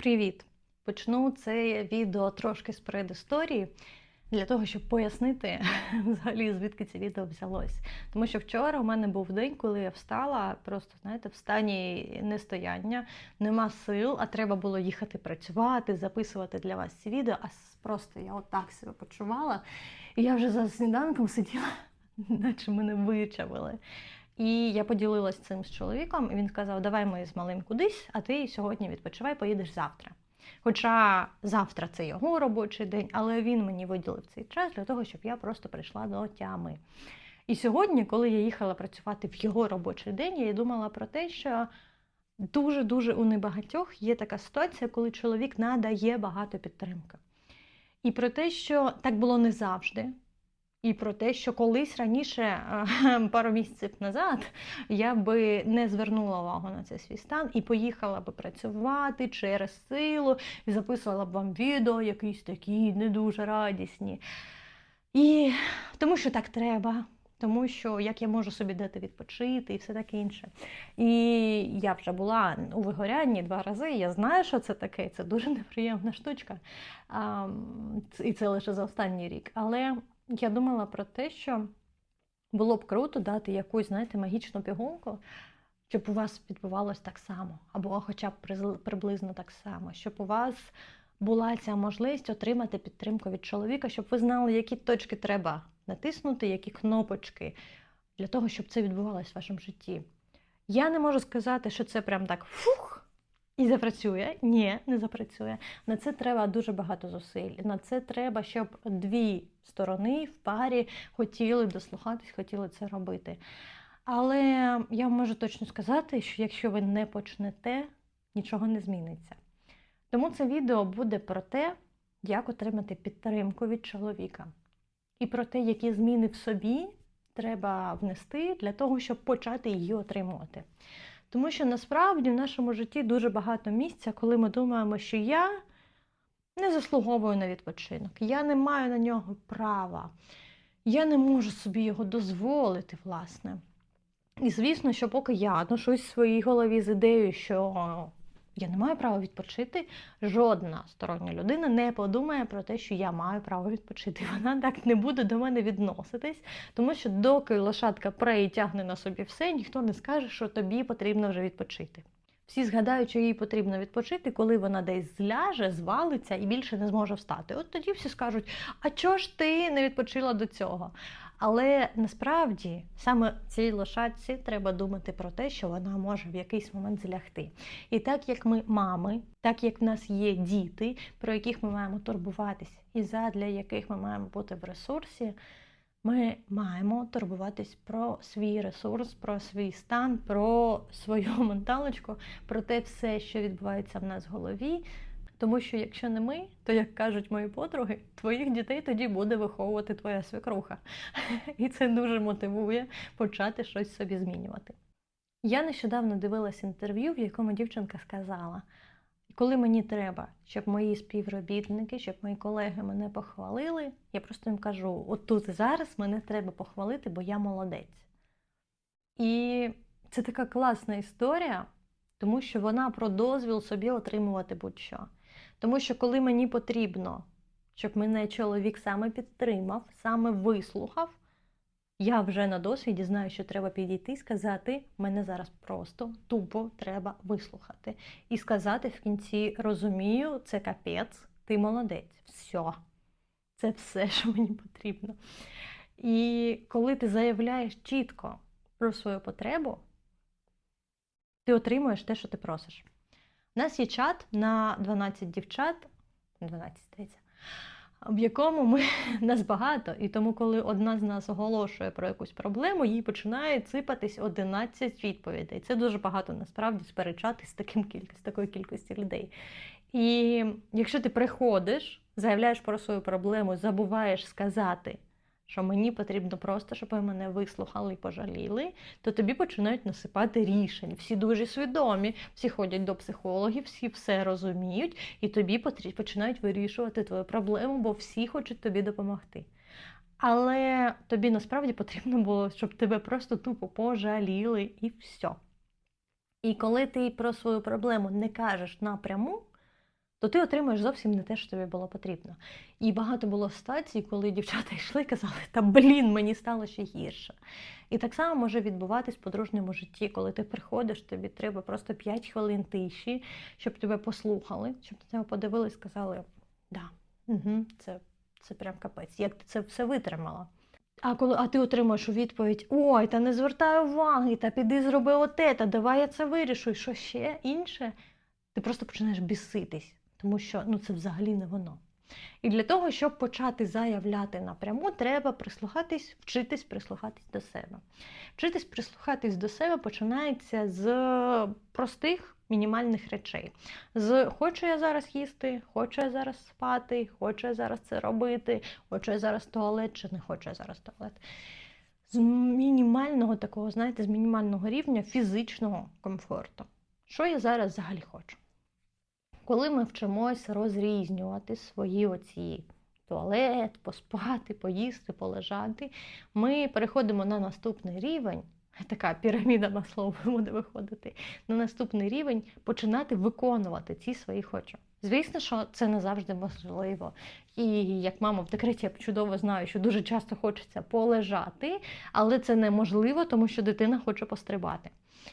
Привіт! Почну це відео трошки з предісторії для того, щоб пояснити взагалі, звідки це відео взялось. Тому що вчора у мене був день, коли я встала, просто знаєте, в стані нестояння, нема сил, а треба було їхати працювати, записувати для вас ці відео. А просто я отак себе почувала. І я вже за сніданком сиділа, наче мене вичавили. І я поділилась цим з чоловіком, і він сказав: Давай ми з малим кудись, а ти сьогодні відпочивай, поїдеш завтра. Хоча завтра це його робочий день, але він мені виділив цей час для того, щоб я просто прийшла до тями. І сьогодні, коли я їхала працювати в його робочий день, я думала про те, що дуже-дуже у небагатьох є така ситуація, коли чоловік надає багато підтримки. І про те, що так було не завжди. І про те, що колись раніше, е, пару місяців назад, я би не звернула увагу на цей свій стан і поїхала би працювати через силу, і записувала б вам відео, якісь такі не дуже радісні. І тому що так треба, тому що як я можу собі дати відпочити і все таке інше. І я вже була у вигорянні два рази, я знаю, що це таке, це дуже неприємна штучка. І це лише за останній рік. Але я думала про те, що було б круто дати якусь, знаєте, магічну пігулку, щоб у вас відбувалось так само, або хоча б приблизно так само, щоб у вас була ця можливість отримати підтримку від чоловіка, щоб ви знали, які точки треба натиснути, які кнопочки для того, щоб це відбувалося в вашому житті. Я не можу сказати, що це прям так фух і запрацює. Ні, не запрацює. На це треба дуже багато зусиль. На це треба, щоб дві сторони в парі хотіли дослухатись, хотіли це робити. Але я можу точно сказати, що якщо ви не почнете, нічого не зміниться. Тому це відео буде про те, як отримати підтримку від чоловіка, і про те, які зміни в собі треба внести для того, щоб почати її отримувати. Тому що насправді в нашому житті дуже багато місця, коли ми думаємо, що я не заслуговую на відпочинок, я не маю на нього права, я не можу собі його дозволити, власне. І звісно, що поки я ношусь в своїй голові з ідеєю, що я не маю права відпочити, жодна стороння людина не подумає про те, що я маю право відпочити. Вона так не буде до мене відноситись, тому що доки лошадка преї тягне на собі все, ніхто не скаже, що тобі потрібно вже відпочити. Всі згадають, що їй потрібно відпочити, коли вона десь зляже, звалиться і більше не зможе встати. От тоді всі скажуть: а чого ж ти не відпочила до цього? Але насправді саме цій лошадці треба думати про те, що вона може в якийсь момент злягти. І так як ми мами, так як в нас є діти, про яких ми маємо турбуватись, і задля яких ми маємо бути в ресурсі, ми маємо турбуватись про свій ресурс, про свій стан, про свою менталочку, про те все, що відбувається в нас в голові. Тому що якщо не ми, то як кажуть мої подруги, твоїх дітей тоді буде виховувати твоя свекруха. І це дуже мотивує почати щось собі змінювати. Я нещодавно дивилась інтерв'ю, в якому дівчинка сказала: коли мені треба, щоб мої співробітники, щоб мої колеги мене похвалили, я просто їм кажу: от тут зараз мене треба похвалити, бо я молодець. І це така класна історія, тому що вона про дозвіл собі отримувати будь-що. Тому що коли мені потрібно, щоб мене чоловік саме підтримав, саме вислухав, я вже на досвіді знаю, що треба підійти і сказати, мене зараз просто тупо треба вислухати. І сказати в кінці розумію, це капець, ти молодець. Все. Це все, що мені потрібно. І коли ти заявляєш чітко про свою потребу, ти отримуєш те, що ти просиш. У нас є чат на 12 дівчат, 12 здається, в якому ми нас багато, і тому, коли одна з нас оголошує про якусь проблему, їй починає сипатись 11 відповідей. Це дуже багато насправді сперечатись з таким кількість, такою кількістю людей. І якщо ти приходиш, заявляєш про свою проблему, забуваєш сказати, що мені потрібно просто, щоб ви мене вислухали і пожаліли, то тобі починають насипати рішень. Всі дуже свідомі, всі ходять до психологів, всі все розуміють, і тобі починають вирішувати твою проблему, бо всі хочуть тобі допомогти. Але тобі насправді потрібно було, щоб тебе просто тупо пожаліли і все. І коли ти про свою проблему не кажеш напряму, то ти отримаєш зовсім не те, що тобі було потрібно. І багато було ситуацій, коли дівчата йшли і казали, та блін, мені стало ще гірше. І так само може відбуватись в подружньому житті, коли ти приходиш, тобі треба просто 5 хвилин тиші, щоб тебе послухали, щоб на тебе подивились сказали, да, угу, це, це прям капець, як ти це все витримала. А коли а ти отримаєш у відповідь: Ой, та не звертай уваги, та піди зроби оте, та давай я це вирішу, і що ще інше, ти просто починаєш біситись, тому що ну, це взагалі не воно. І для того, щоб почати заявляти напряму, треба прислухатись, вчитись прислухатись до себе. Вчитись прислухатись до себе починається з простих мінімальних речей. З хочу я зараз їсти, хочу я зараз спати, хочу я зараз це робити, хочу я зараз туалет чи не хочу я зараз туалет. З мінімального такого, знаєте, з мінімального рівня фізичного комфорту. Що я зараз взагалі хочу? Коли ми вчимося розрізнювати свої оці туалет, поспати, поїсти, полежати, ми переходимо на наступний рівень. Така піраміда на слово буде виходити. На наступний рівень починати виконувати ці свої хочу. Звісно, що це не завжди можливо. І як мама в декреті я чудово знаю, що дуже часто хочеться полежати, але це неможливо, тому що дитина хоче пострибати.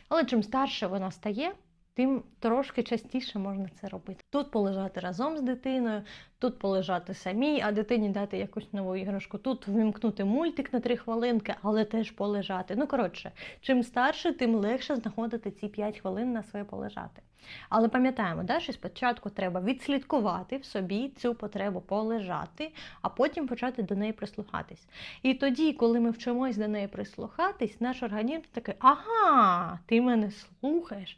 Але чим старше вона стає, тим трошки частіше можна це робити. Тут полежати разом з дитиною, тут полежати самій, а дитині дати якусь нову іграшку, тут вимкнути мультик на три хвилинки, але теж полежати. Ну, коротше, чим старше, тим легше знаходити ці 5 хвилин на своє полежати. Але пам'ятаємо, да, що спочатку треба відслідкувати в собі цю потребу полежати, а потім почати до неї прислухатись. І тоді, коли ми вчимось до неї прислухатись, наш організм такий, ага, ти мене слухаєш,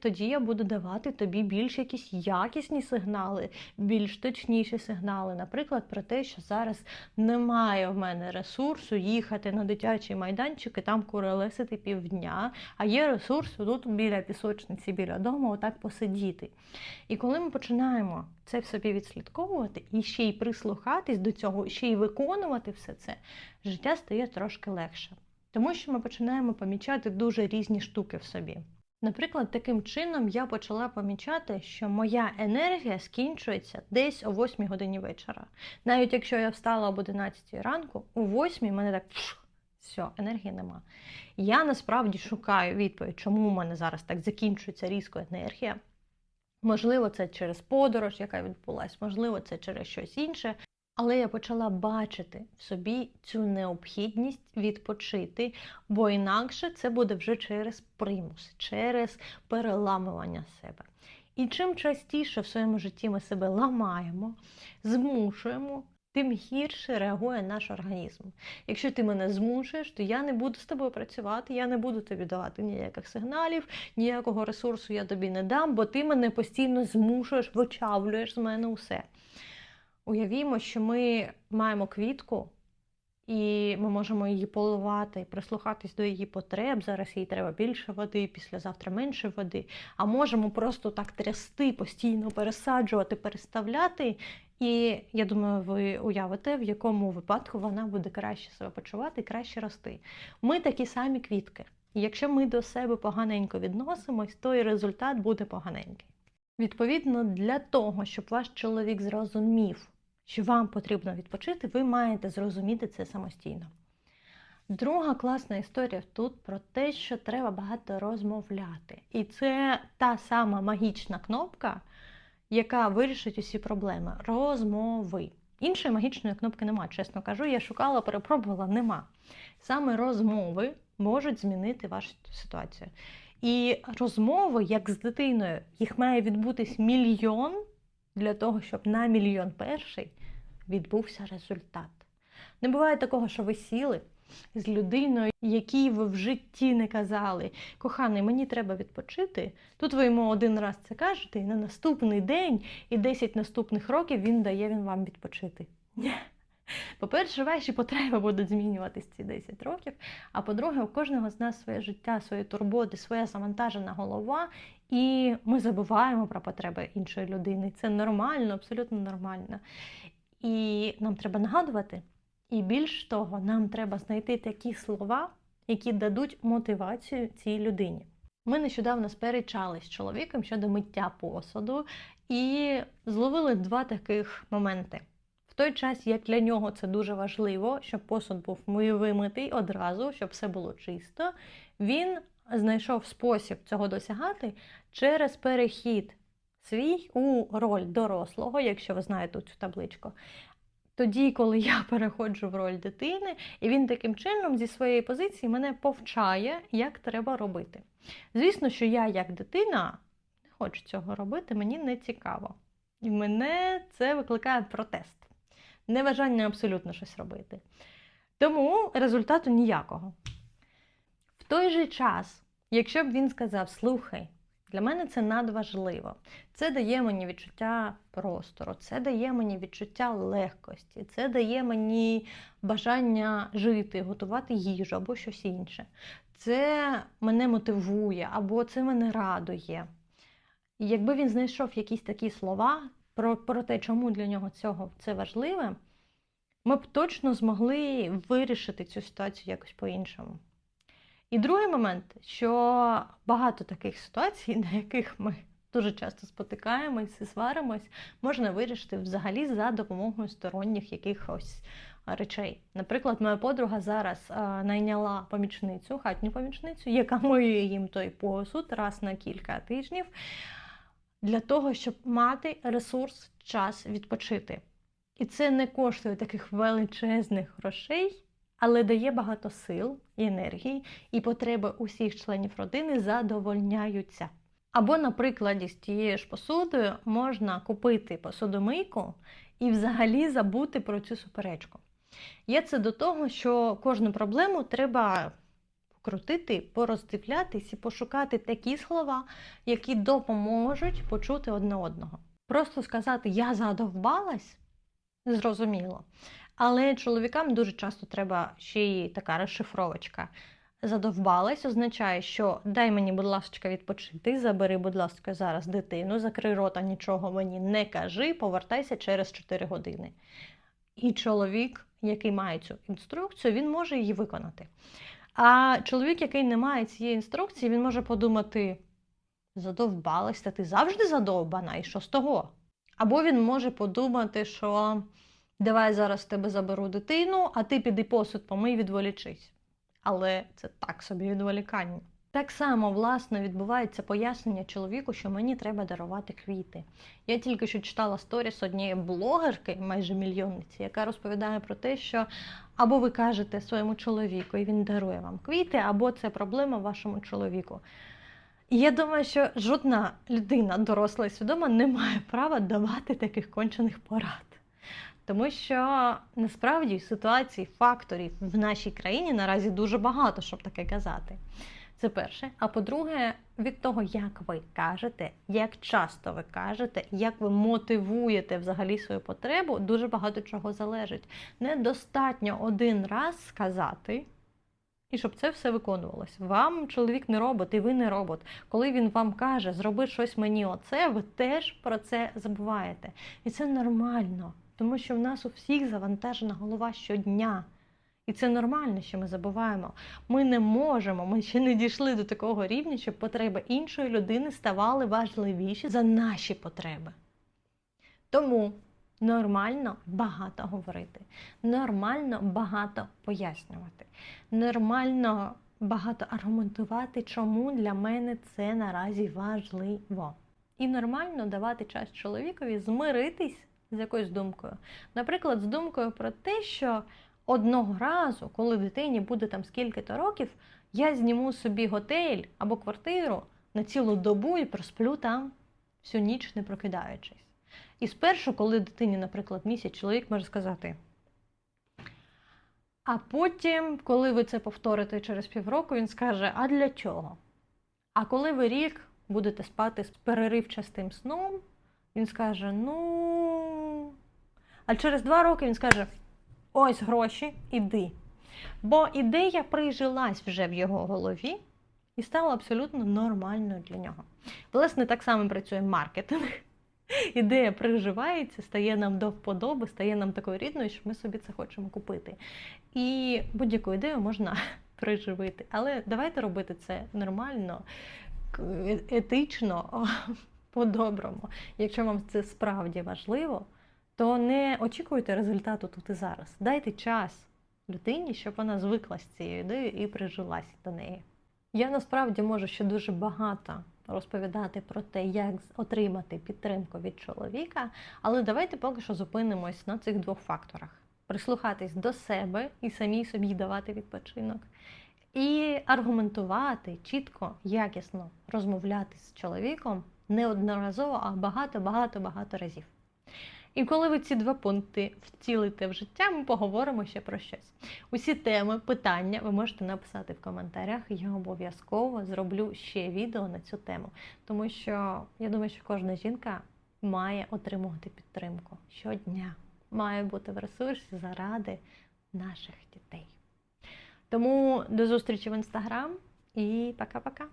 тоді я буду давати тобі більш якісь якісні сигнали, більш точніші сигнали. Наприклад, про те, що зараз немає в мене ресурсу їхати на дитячий майданчик і там курелесити півдня, а є ресурс тут біля пісочниці, біля дому, отак посидіти. І коли ми починаємо це в собі відслідковувати і ще й прислухатись до цього, ще й виконувати все це, життя стає трошки легше. Тому що ми починаємо помічати дуже різні штуки в собі. Наприклад, таким чином я почала помічати, що моя енергія скінчується десь о 8 годині вечора. Навіть якщо я встала об 11 ранку, о 8 мене так все, енергії нема. Я насправді шукаю відповідь, чому у мене зараз так закінчується різко енергія. Можливо, це через подорож, яка відбулася, можливо, це через щось інше. Але я почала бачити в собі цю необхідність відпочити, бо інакше це буде вже через примус, через переламування себе. І чим частіше в своєму житті ми себе ламаємо, змушуємо, тим гірше реагує наш організм. Якщо ти мене змушуєш, то я не буду з тобою працювати, я не буду тобі давати ніяких сигналів, ніякого ресурсу я тобі не дам, бо ти мене постійно змушуєш, вичавлюєш з мене усе. Уявімо, що ми маємо квітку, і ми можемо її поливати, прислухатись до її потреб. Зараз їй треба більше води, післязавтра менше води. А можемо просто так трясти, постійно пересаджувати, переставляти. І я думаю, ви уявите, в якому випадку вона буде краще себе почувати і краще рости. Ми такі самі квітки. І якщо ми до себе поганенько відносимось, то і результат буде поганенький. Відповідно, для того, щоб ваш чоловік зрозумів, що вам потрібно відпочити, ви маєте зрозуміти це самостійно. Друга класна історія тут про те, що треба багато розмовляти. І це та сама магічна кнопка, яка вирішить усі проблеми. Розмови. Іншої магічної кнопки немає, чесно кажу, я шукала, перепробувала, нема. Саме розмови можуть змінити вашу ситуацію. І розмови, як з дитиною, їх має відбутись мільйон для того, щоб на мільйон перший відбувся результат. Не буває такого, що ви сіли з людиною, якій ви в житті не казали, коханий, мені треба відпочити. Тут ви йому один раз це кажете, і на наступний день і 10 наступних років він дає він вам відпочити. По-перше, ваші потреби будуть змінюватись ці 10 років. А по-друге, у кожного з нас своє життя, свої турботи, своя завантажена голова, і ми забуваємо про потреби іншої людини. Це нормально, абсолютно нормально. І нам треба нагадувати. І більш того, нам треба знайти такі слова, які дадуть мотивацію цій людині. Ми нещодавно сперечались з чоловіком щодо миття посуду, І зловили два таких моменти. В той час, як для нього це дуже важливо, щоб посуд був вимитий одразу, щоб все було чисто, він знайшов спосіб цього досягати через перехід свій у роль дорослого, якщо ви знаєте цю табличку. Тоді, коли я переходжу в роль дитини, і він таким чином зі своєї позиції мене повчає, як треба робити. Звісно, що я, як дитина, не хочу цього робити, мені не цікаво. І мене це викликає протест, неважання абсолютно щось робити. Тому результату ніякого. В той же час, якщо б він сказав: слухай, для мене це надважливо. Це дає мені відчуття простору, це дає мені відчуття легкості, це дає мені бажання жити, готувати їжу або щось інше. Це мене мотивує, або це мене радує. І якби він знайшов якісь такі слова про, про те, чому для нього цього це важливе, ми б точно змогли вирішити цю ситуацію якось по-іншому. І другий момент, що багато таких ситуацій, на яких ми дуже часто спотикаємось і сваримось, можна вирішити взагалі за допомогою сторонніх якихось речей. Наприклад, моя подруга зараз найняла помічницю, хатню помічницю, яка миє їм той посуд раз на кілька тижнів, для того, щоб мати ресурс, час відпочити. І це не коштує таких величезних грошей але дає багато сил і енергії, і потреби усіх членів родини задовольняються. Або, на прикладі з тією ж посудою можна купити посудомийку і взагалі забути про цю суперечку. Є це до того, що кожну проблему треба покрутити, пороздивлятись і пошукати такі слова, які допоможуть почути одне одного. Просто сказати Я задовбалась зрозуміло. Але чоловікам дуже часто треба ще й така розшифровочка. Задовбалась означає, що дай мені, будь ласка, відпочити, забери, будь ласка, зараз дитину, закрий рота, нічого мені не кажи, повертайся через 4 години. І чоловік, який має цю інструкцію, він може її виконати. А чоловік, який не має цієї інструкції, він може подумати: задовбалась, та ти завжди задовбана, і що з того? Або він може подумати, що давай зараз тебе заберу дитину, а ти піди посуд помий, відволічись. Але це так собі відволікання. Так само, власне, відбувається пояснення чоловіку, що мені треба дарувати квіти. Я тільки що читала сторіс однієї блогерки, майже мільйонниці, яка розповідає про те, що або ви кажете своєму чоловіку, і він дарує вам квіти, або це проблема вашому чоловіку. І я думаю, що жодна людина, доросла і свідома, не має права давати таких кончених порад. Тому що насправді ситуацій, факторів в нашій країні наразі дуже багато, щоб таке казати. Це перше. А по-друге, від того, як ви кажете, як часто ви кажете, як ви мотивуєте взагалі свою потребу, дуже багато чого залежить. Недостатньо один раз сказати. І щоб це все виконувалось. Вам чоловік не робот, і ви не робот. Коли він вам каже, зроби щось мені, оце, ви теж про це забуваєте. І це нормально. Тому що в нас у всіх завантажена голова щодня. І це нормально, що ми забуваємо. Ми не можемо, ми ще не дійшли до такого рівня, щоб потреби іншої людини ставали важливіші за наші потреби. Тому нормально багато говорити, нормально багато пояснювати, нормально багато аргументувати, чому для мене це наразі важливо. І нормально давати час чоловікові змиритись з якоюсь думкою. Наприклад, з думкою про те, що одного разу, коли дитині буде там скільки-то років, я зніму собі готель або квартиру на цілу добу і просплю там всю ніч, не прокидаючись. І спершу, коли дитині, наприклад, місяць, чоловік може сказати. А потім, коли ви це повторите через півроку, він скаже: А для чого? А коли ви рік будете спати з переривчастим сном, він скаже: Ну. А через два роки він скаже: ось гроші, іди. Бо ідея прижилась вже в його голові і стала абсолютно нормальною для нього. Власне, так само працює маркетинг. Ідея приживається, стає нам до вподоби, стає нам такою рідною, що ми собі це хочемо купити. І будь-яку ідею можна приживити. Але давайте робити це нормально, етично, по-доброму. Якщо вам це справді важливо, то не очікуйте результату тут і зараз. Дайте час людині, щоб вона звикла з цією ідеєю і прижилась до неї. Я насправді можу ще дуже багато розповідати про те, як отримати підтримку від чоловіка, але давайте поки що зупинимось на цих двох факторах: прислухатись до себе і самій собі давати відпочинок, і аргументувати чітко, якісно розмовляти з чоловіком не одноразово, а багато, багато, багато разів. І коли ви ці два пункти втілите в життя, ми поговоримо ще про щось. Усі теми, питання ви можете написати в коментарях. Я обов'язково зроблю ще відео на цю тему, тому що я думаю, що кожна жінка має отримувати підтримку щодня, має бути в ресурсі заради наших дітей. Тому до зустрічі в інстаграм і пока-пока.